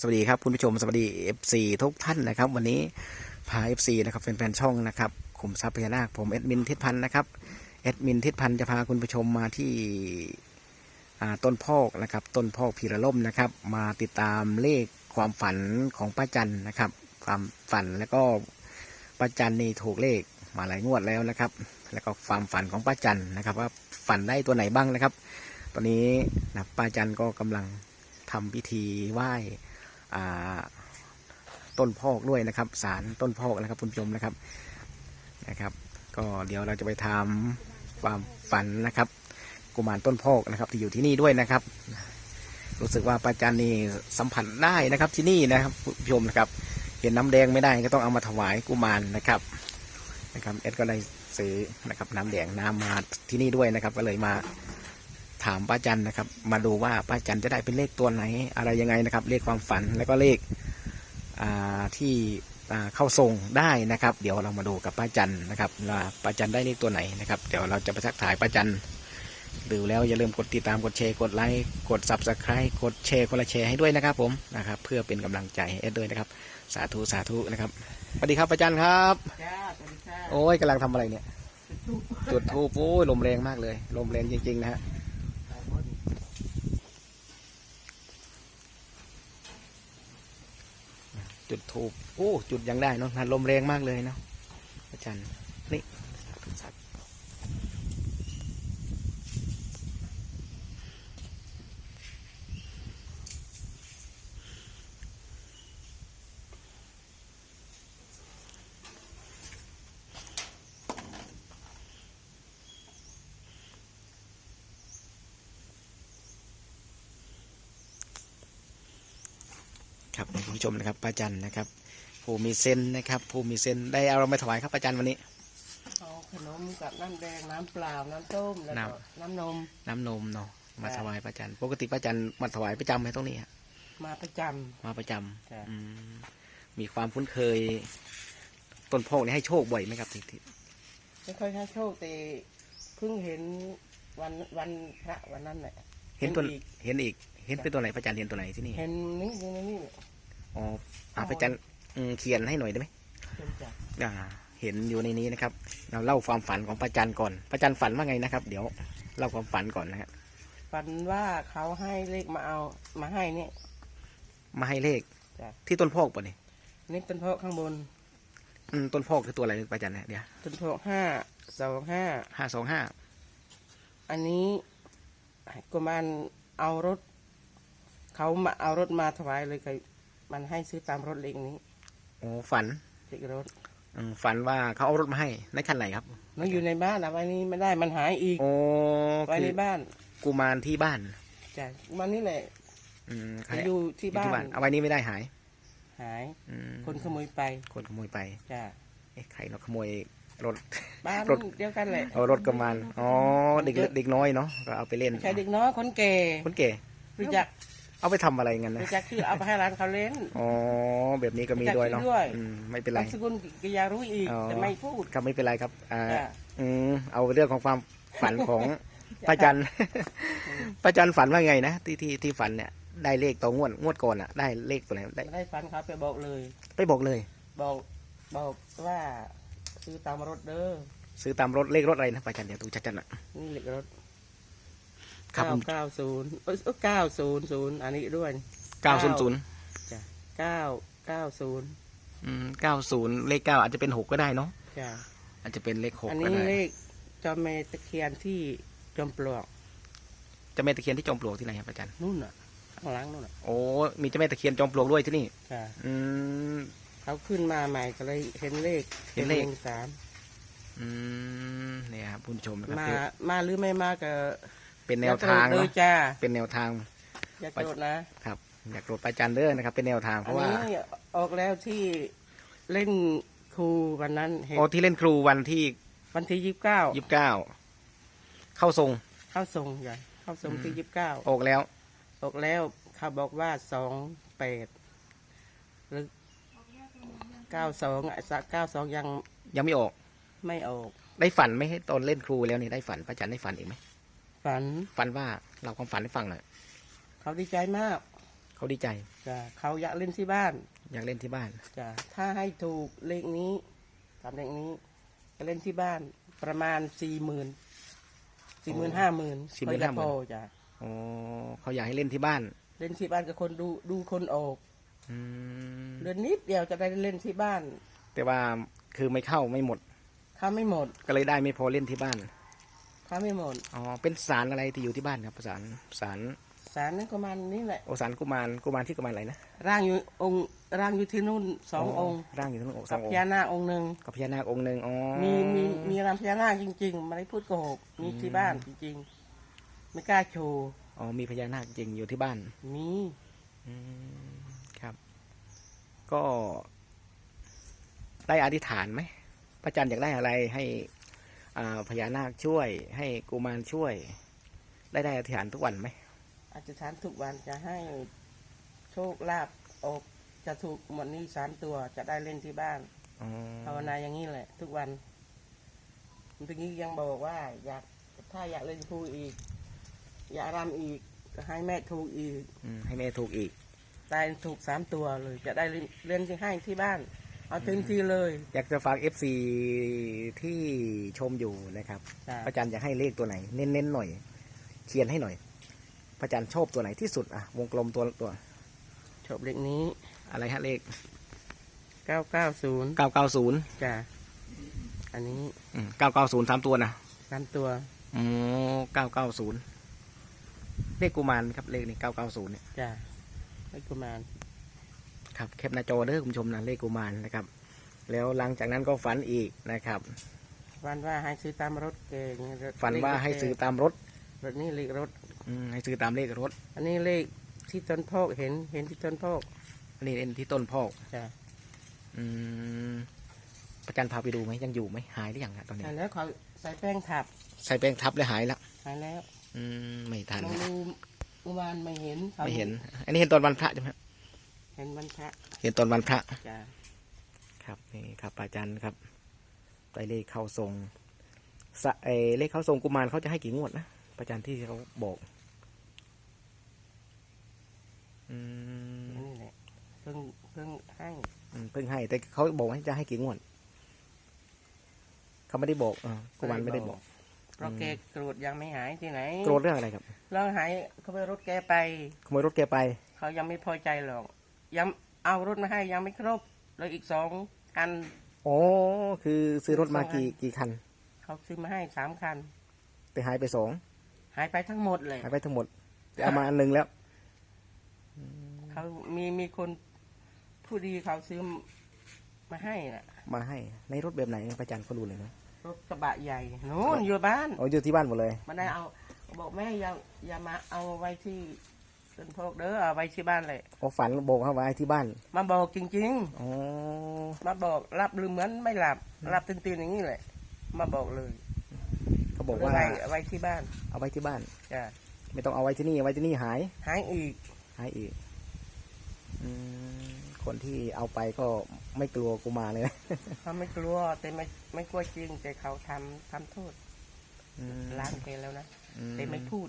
สวัสดีครับคุณผู้ชมสวัสดี FC ทุกท่านนะครับ วันนี้พา FC นะครับแฟนๆช่องนะครับขุมทรัพย์พญานาคผมแอดมินทิศพันธ์นะครับแอดมินทิศพันธ์จะพาคุณผู้ชมมาที่ต้นพอกนะครับ ต้นพอกพีระล่มนะครับ มาติดตามเลขความฝันของป้าจันนะครับ ความฝันแล้วก็ป้าจันนี่ถูกเลขมาหลายงวดแล้วนะครับ แล้วก็ความฝันของป้าจันนะครับ ว่าฝันได้ตัวไหนบ้างนะครับ ตอนนี้นะป้าจันก็กำลังทำพิธีไหว้ ต้นพอกด้วยนะครับ สารต้นพอกนะครับคุณผู้ชมนะครับนะครับ ก็เดี๋ยวเราจะไปทำความฝันนะครับ กุมารต้นพอกนะครับ ที่อยู่ที่นี่ด้วยนะครับ รู้สึกว่าป้าจันนี่สัมผัสได้นะครับที่นี่นะครับคุณผู้ชมนะครับ เห็นน้ำแดงไม่ได้ก็ต้องเอามาถวายกุมารนะครับนะครับเอ็ดก็เลยซื้อนะครับน้ำแดงน้ำมาที่นี่ด้วยนะครับ ก็เลยมา ถามป้าจันนะครับ มาดูว่าป้าจันจะได้เป็นเลขตัวไหน อะไรยังไงนะครับ เลขความฝันแล้วก็เลขอ่าที่อ่าเข้าทรงได้นะครับ เดี๋ยวเรามาดูกับป้าจันนะครับว่าป้าจันได้เลขตัวไหนนะครับ เดี๋ยวเราจะไปทักทายป้าจันดูแล้วอย่าลืมกดติดตามกดแชร์กดไลค์กด subscribe กดแชร์คนละแชร์ให้ด้วยนะครับผมนะครับ เพื่อเป็นกำลังใจให้เอ็ดด้วยนะครับ สาธุสาธุนะครับสวัสดีครับป้าจันครับจ้าสวัสดีค่ะโอ้ยกำลังทำอะไรเนี่ยจุดจุดทูปโอ้ยลมแรงมากเลย ลมแรงจริงๆนะฮะ จุดทูบโอ้ จุดยังได้เนาะลมแรงมากเลยเนาะอาจารย์ นี่สัตว์ ครับคุณผู้ชมนะครับป้าจันนะครับ ผู้มีเซนส์นะครับ ผู้มีเซนส์ได้เอาเรามาถวายครับป้าจันวันนี้เอาขนมกับน้ำแดงน้ำเปล่าน้ำต้มแล้วก็น้น้ำนมน้ำนมเนาะมาจ้ะถวายป้าจันปกติป้าจันมาถวายประจำไหมตรงนี้ฮะมาประจมาประจจ้ะำอืมมีความคุ้นเคย ต้นโพกนี่ให้โชคบ่อยไหมครับที่ที่ำไม่ค่อยให้โชคแต่เพิ่งเห็นวันวันพระวันนั้นแหละเห็นตัวอีกเห็นอีก เห็นเป็นตัวไหนป้าจันเห็นตัวไหนที่นี่ เห็นนี่นี่นี่นี่ อ๋ออ่าป้าจันอืมเขียนให้หน่อยได้ไหมเห็นจ้ะอ่า เห็นอยู่ในนี้นะครับ เราเล่าความฝันของป้าจันก่อนป้าจันฝันว่าไงนะครับ เดี๋ยวเล่าความฝันก่อนนะครับฝันว่าเขาให้เลขมาเอามาให้เนี่ย มาให้เลขจ้ะ ที่ต้นโพกป่ะนี่นี่ต้นโพกข้างบนอืมต้นโพกคือตัวอะไรป้าจันเนี่ยเดี๋ยวต้นโพกห้าสองห้าห้าสองห้าอันนี้กุมารเอารถ เขามาเอารถมาถวายเลยคือ มันให้ซื้อตามรถเลขนี้โอ้ฝันเลขรถอืมฝันว่าเขาเอารถมาให้ในคันไหนครับมันอยู่ในบ้านอะไว้นี้ไม่ได้มันหายอีกโอ้ไว้คืในอบ้านกุมารที่บ้านจ้ะมันนี่แหละอืมใครมันอยู่ที่อยู่บ้าน เอาไว้นี้ไม่ได้หายหาย อืมคนขโมยไปคนขโมยไปจ้ะเอ๊ะใครเราขโมยรถ บ้านรถ เดียวกันแหละ เอารถกุมารอ๋อเด็กเล็กเด็กน้อยเนาะก็เอาไปเล่นไม่ใช่เด็กน้อยคนแก่คนเก๋รู้จัก เอาไปทำอะไรกันนะ รู้จักคือเอาไปให้ร้านเขาเล่น อ๋อ แบบนี้ก็มีด้วยเนาะรู้จักด้วย อืมไม่เป็นไร นามสกุลกิยารู้อีกอ๋อ แต่ไม่พูด ครับไม่เป็นไรครับ อ่า จ้ะ อืมเอาเรื่องของความฝันของป้าจันป้าจันฝันว่าไงนะที่ที่ที่ฝันเนี่ย ได้เลขตัวงวดงวดก่อนอะได้เลขตัวไหนได้ไม่ได้ฝันเขาไปบอกเลย ไปบอกเลย บอกบอกว่าซื้อตามรถเด้อซื้อตามรถเลขรถอะไรนะป้าจันเดี๋ยวดูชัดๆนะนี่เลขรถ ครับเก้าเก้าศูนย์เอ้ยเก้าศูนย์ศูนย์อันนี้ด้วยเก้า ศูนย์ศูนย์จ้ะเก้าเก้าศูนย์อืมเก้าศูนย์เลขเก้าอาจจะเป็นหกก็ได้เนาะจ้ะอาจจะเป็นเลขหกอันก็นี้ได้เลขจอมเมตะเคียนที่จอมปลวกเจ้าแม่ตะเคียนที่จอมปลวกที่ไหนครับอาจารย์นู่นน่ะข้างหลังนู่นน่ะโอ้มีเจ้าแม่ตะเคียนจอมปลวกด้วยที่นี่ จ้ะอืม เขาขึ้นมาใหม่ก็เลยเห็นเลขเห็นเลขงสามอืมเนี่ยครับคุณผู้ชมนะครับมามาหรือไม่มาก็ เป็นแนวทางอย่โกรธเลเนาะยจ้าเป็นแนวทางอย่าโกรธนะครับ อยากโปรดป้าจันเด้อนะครับ เป็นแนวทางเพอันราะว่านี้ออกแล้วที่เล่นครูวันนั้นเห็นโอ้ที่เล่นครูวันที่วันที่ยี่สิบเก้ายี่สิบเก้าเข้าทรงเข้าทรงอย่างเข้าทรงที่ยี่สิบเก้าออกแล้ว ออกแล้วเขาบอกว่าสองแปดหรือเก้าสองเก้าสองยังยังไม่ออก ไม่ออก ได้ฝันไหมให้ตอนเล่นครูแล้วนี่ได้ฝันป้าจันได้ฝันอีกไหม ฝันฝันว่าเราความฝันให้ฟังหน่อยเขาดีใจมากเขาเขาดีใจจ้ะเขาอยากเล่นที่บ้านอยากเล่นที่บ้านจ้ะถ้าให้ถูกเลขนี้ตามเลขนี้ก็เล่นที่บ้านประมาณสี่หมื่นสี่หมื่นห้าหมื่น40,000พอจ้ะอ๋อเขาอยากให้เล่นที่บ้าน เล่นที่บ้านกับคนดูดูคนออกอืมเดือนนิดเดียวจะได้เล่นที่บ้าน แต่ว่าคือไม่เข้าไม่หมด เขาไม่หมด ก็เลยได้ไม่พอเล่นที่บ้าน เขาไม่หมดอ๋อเป็นสารอะไรที่อยู่ที่บ้านครับสารสารสารนั้นประมาณนี้แหละโอสารกุมารกุมารที่กุมารอะไรนะร่างอยู่องค์ร่างอยู่ที่นู่นสององค์ร่างอยู่ทั้งสกัอบงองพค์ญานาคองค์หนึ่งกับพญานาคองค์หนึ่งอ๋อมีมีมีรำพญานาคจริงๆไม่ได้พูดโกหกมีที่บ้านจริงๆ ไม่กล้าโชว์อ๋อมีพญานาคจริงอยู่ที่บ้าน มีอืมครับ ก็ได้อธิษฐานไหมพระอาจารย์อยากได้อะไรให้อ่า พญานาคช่วย ให้กุมารช่วย ได้ได้อธิษฐานทุกวันไหมอาจจะทานทุกวันจะให้โชคลาภออกจะถูกหมดนี้สามตัวจะได้เล่นที่บ้านอ๋อภาวนาอย่างนี้แหละ ทุกวันเมื่อกี้ยังบอกว่า อยากถ้าอยากเล่นพูอีก อยากรำอีกก็ให้แม่ถูกอีกอืมให้แม่ถูกอีกได้ถูกสามตัวเลยจะได้เล่นเล่นที่ให้ที่บ้าน เอาเต็มที่เลย อยากจะฝาก FC ที่ชมอยู่นะครับจ้ะพระอาจารย์อยากให้เลขตัวไหน เน้นๆหน่อย เขียนให้หน่อย พระอาจารย์ชอบตัวไหนที่สุดอะวงกลมตัวตัวจบเลขนี้อะไรฮะเลข เก้าเก้าศูนย์990 จ้ะอันนี้อืม990สามตัวนะสามตัวอ๋อ990 เลขกุมารครับเลขนี้990เนี่ยจ้ะให้กุมาร ครับแคปหน้าจอเด้อคุณผู้ชมนะเลขกุมารนะครับ แล้วหลังจากนั้นก็ฝันอีกนะครับฝันว่าให้ซื้อตามรถเกงรถฝันว่าให้ซื้อตามรถรถนี่เลขรถ อืมให้ซื้อตามเลขรถ อันนี้เลขที่ต้นโพกเห็นเห็นที่ต้นโพกอันนี้เอ็นที่ต้นพอกจ้ะอืมพระอาจารย์พาไปดูไหมยังอยู่ไหมหายหรือยังฮะตอนนี้ใช่แล้วเขาใส่แป้งทับใส่แป้งทับแล้วหายแล้วหายแล้ว อืมไม่ทันมองดูเมื่อวานไม่เห็นขาไม่เห็น อันนี้เห็นตอนวันพระใช่ไหมครับ เห็นวันพระเห็นตอนวันพระ จ้ะครับนี่ครับอาจารย์ครับได้เลขเข้าทรงสะเออเลขเข้าทรงกุมารเขาจะให้กี่งวดนะอาจารย์ที่เขาบอกอืมอันนี่แหละเพิ่งเพิ่งให้อืมเพิ่งให้ แต่เขาบอกว่าจะให้กี่งวดเขาไม่ได้บอกอ่ากุมารไม่ได้บอก เพราะแกโกรธยังไม่หายที่ไหนโกรธเรื่องอะไรครับแล้วหายเขาไปรถแกไปขโมยรถแกไป เขายังไม่พอใจหรอก ยังเอารถมาให้ยังไม่ครบเลยอีกสองคันโอ้คือซื้อรถมาสองอันกี่กี่คัน เขาซื้อมาให้สามคัน แต่หายไปสองหายไปทั้งหมดเลย หายไปทั้งหมด แต่เอามาอันหนึ่งแล้วเขามีมีคนผู้ดีเขาซื้อมาให้น่ะ มาให้ในรถแบบไหนพระอาจารย์เขาดูเลยนะรถกระบะใหญ่โน่นอยู่บ้านอ๋ออยู่ที่บ้านหมดเลยมันได้เอา บอกแม่อย่าอย่ามาเอาไว้ที่ ต้นโพกเด้อเอาไว้ที่บ้านเลยโอ้ฝันบอกเขาไว้ที่บ้านมาบอกจริง อ๋อๆ มาบอกรับหรือเหมือนไม่หลับหลับตื่นๆอย่างนี้แหละ มาบอกเลยเขาบอกว่าไว้ไว้ที่บ้านเอาไว้ที่บ้าน จ้ะไม่ต้องเอาไว้ที่นี่เอาไว้ที่นี่หาย หายอีกหายอีกอืมคนที่เอาไปก็ไม่กลัวกูมารเลยนะเขาไม่กลัวแต่ไม่ไม่กลัวจริงแต่เขาทำทำโทษอืมล้างแกแล้วนะอืแต่ไม่พูด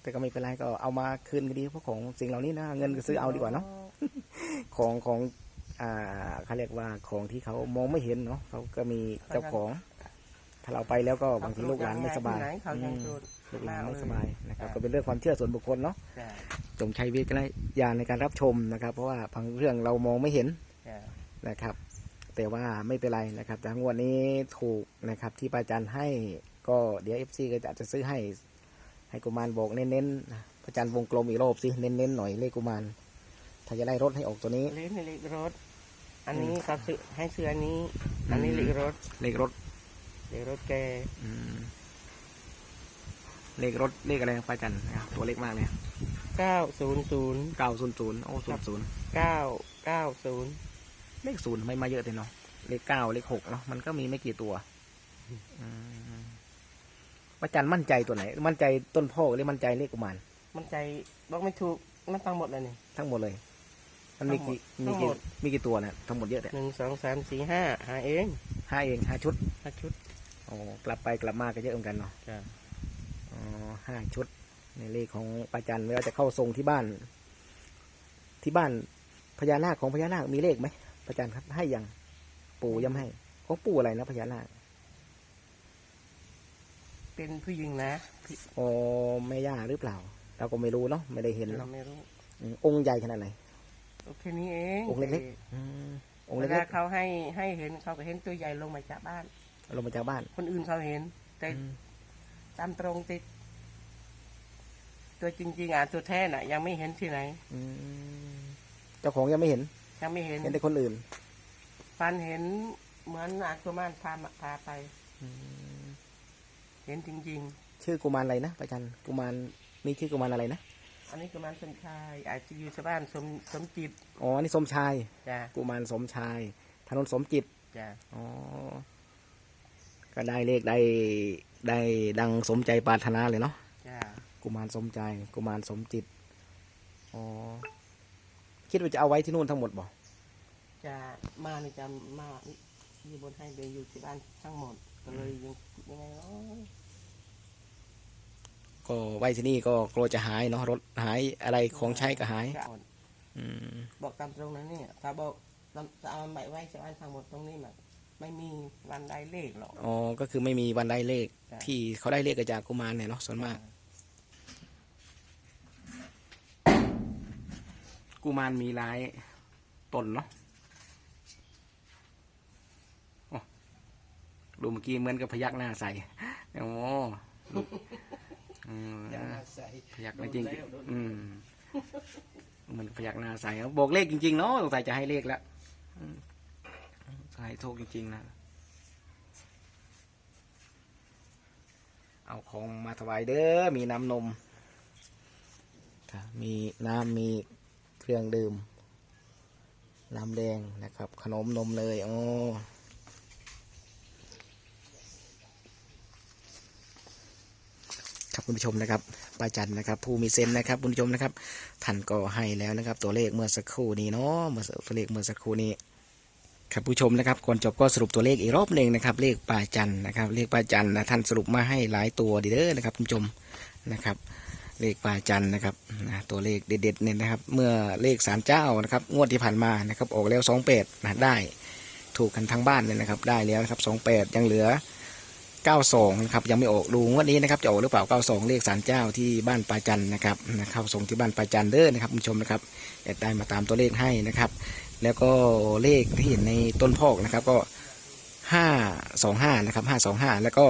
แต่ก็ไม่เป็นไรก็เอามาคืนก็ดีเพราะของสิ่งเหล่านี้นะเงินก็ซื้อเอาดีกว่าเนาะของของอ่าเขาเรียกว่าของที่เขามองไม่เห็นเนาะเขาก็มีเจ้าของ ถ้าเราไปแล้วก็บางทีลูกหลานไม่สบายที่ไหนเขายังอืมโดนลูกหลานไม่เอสบายนะครับจ้ะก็เป็นเรื่องความเชื่อส่วนบุคคลเนาะจ้ะจงใช้วิจารณญาณในการรับชมนะครับ เพราะว่าบางเรื่องเรามองไม่เห็นจ้ะนะครับ แต่ว่าไม่เป็นไรนะครับแต่งวดนี้ถูกนะครับ ที่ปาจันให้ก็เดี๋ยวเอฟซีก็อาจจะซื้อให้ ให้กุมารบอกเน้นๆนะพระจันทร์วงกลมอีกรอบสิเน้นๆหน่อยเลขกุมารถ้าจะได้รถให้ออกตัวนี้ เล่นในเล็กรถ อันนี้เขาซื้อให้ซื้ออันนี้ อันนี้เล็กรถ เลขรถ เล็กรถแกอืมเลขรถเลขอะไรครับปาจันนะครับตัวเล็กมากเลยเก้าศูนย์ศูนย์เก้าศูนย์ศูนย์โอ้ศูนย์ศูนย์เก้าเก้าศูนย์เลขศูนย์ไม่มาเยอะเลยเนาะเลขเก้าเลขหกเนาะมันก็มีไม่กี่ตัว อืม ปาจันมั่นใจตัวไหน มั่นใจต้นพ่อหรือมั่นใจเลขกุมารมันใจบอกไม่ถูกมันตั้งหมดเลยนี่ ทั้งหมดเลย มันมีกี่ทั้มีงหมกี่ดมีกี่ตัวเนี่ยทั้งหมดเยอะเนี่ยหนึ่งสองสามสี่ห้าหาเองห้าเองห้าชุดห้าชุดโอ้กลับไปกลับมาก็เยอะเหมือนกันเนาะจ้ะอ๋อห้าชุดในเลขของปาจันไม่ว่าจะเข้าทรงที่บ้าน ที่บ้านพญานาคของพญานาคมีเลขไหมพระอาจารย์ครับให้ยังปู่ยังไม่ให้ของปู่อะไรนะพญานาค เป็นผู้หญิงนะพี่อ๋อแม่ย่าหรือเปล่า เราก็ไม่รู้เนาะไม่ได้เห็นเราเนาะไม่รู้อืมองค์ใหญ่ขนาดไหนโอเคนี้เององค์เล็กอืมองค์เวเล็ลากเขาให้ให้เห็นเขาก็เห็นตัวใหญ่ลงมาจากบ้าน ๆลงมาจากบ้านคนอื่นเขาเห็น แต่อืมตามตรงติด ตัวจริง ๆ อะตัวแท้น่ะ ยังไม่เห็นที่ไหน อืมเจ้าของยังไม่เห็นยังไม่เห็นเห็นแต่คนอื่นฟันเห็นเหมือนอากุมารพามาพาไป เห็นจริง ชื่อกุมารอะไรนะพระอาจารย์กุมารนี่ชื่อกุมารอะไรนะๆ อันนี้กุมารสมชายอาจจะอยู่ชาวบ้านสมสมจิตอ๋ออันนี่สมชายจ้ะกุมารสมชายถนนสมจิตจ้ะอ๋อก็ได้เลขได้ได้ดังสมใจปรารถนาเลยเนาะจ้ะกุมารสมใจกุมารสมจิตอ๋อคิดว่าจะเอาไว้ที่นู่นทั้งหมดบ่จะมานี่จะมาอยู่บนให้เดินอยู่ที่บ้านทั้งหมด ก็เลยยังยังไงเนาะก็ไว้ที่นี่ก็กลัวจะหายเนาะรถหายอะไรของใช้ก็หาย จะอืม บอกตามตรงนั้นเนี่ยถ้าบอกจะเอาใบไว้ชาวบ้านทั้งหมดตรงนี้แบบไม่มีวันใดเลขหรอก อ๋อ ก็คือไม่มีวันได้เลขจ้ะที่เขาได้เลขก็จากกุมารเนี่ยเนาะส่วนมาก กุมารมีหลายตนเนาะโอ้ ดูเมื่อกี้เหมือนกับพยักหน้าใส่โอ้อืมใส่พยักจริงๆอืมเหมันพยักหน้าใส่บอกเลขจริงๆเนาะสงสัยจะให้เลขแล้วอืมใส่โทกจริงๆนะเอาของมาถวายเด้อมีน้ำนมครับมีน้ำมีเครื่องดื่ม น้ำแดงนะครับ ขนมนมเลยโอ้ ครับคุณผู้ชมนะครับป้าจันนะครับ ผู้มีเซนส์นะครับคุณผู้ชมนะครับท่านก็ให้แล้วนะครับ ตัวเลขเมื่อสักครู่นี้เนาะเมื่อตัวเลขเมื่อสักครู่นี้ครับผู้ชมนะครับก่อนจบก็สรุปตัวเลขอีกรอบหนึ่งนะครับ เลขปลาจันทร์นะครับ เลขปลาจันทร์นะท่านสรุปมาให้หลายตัวดีเด้อนะครับคุณผู้ชมนะครับ เลขปลาจันทร์นะครับนะตัวเลขเด็ดๆเนี่ยนะครับ เมื่อเลขสารเจ้านะครับงวดที่ผ่านมานะครับ ออกแล้วสองแปดนะได้ ถูกกันทั้งบ้านเลยนะครับ ได้แล้วนะครับสองแปดยังเหลือ เก้าสองนะครับยังไม่ออกดูงวดนี้นะครับจะออกหรือเปล่าเก้าสองเลขสารเจ้าที่บ้านปาจันนะครับนะเข้าส่งที่บ้านปาจันเด้อนะครับคุณผู้ชมนะครับได้มาตามตัวเลขให้นะครับ แล้วก็เลขที่เห็นในต้นพอกนะครับก็ห้าสองห้านะครับห้าสองห้าแล้วก็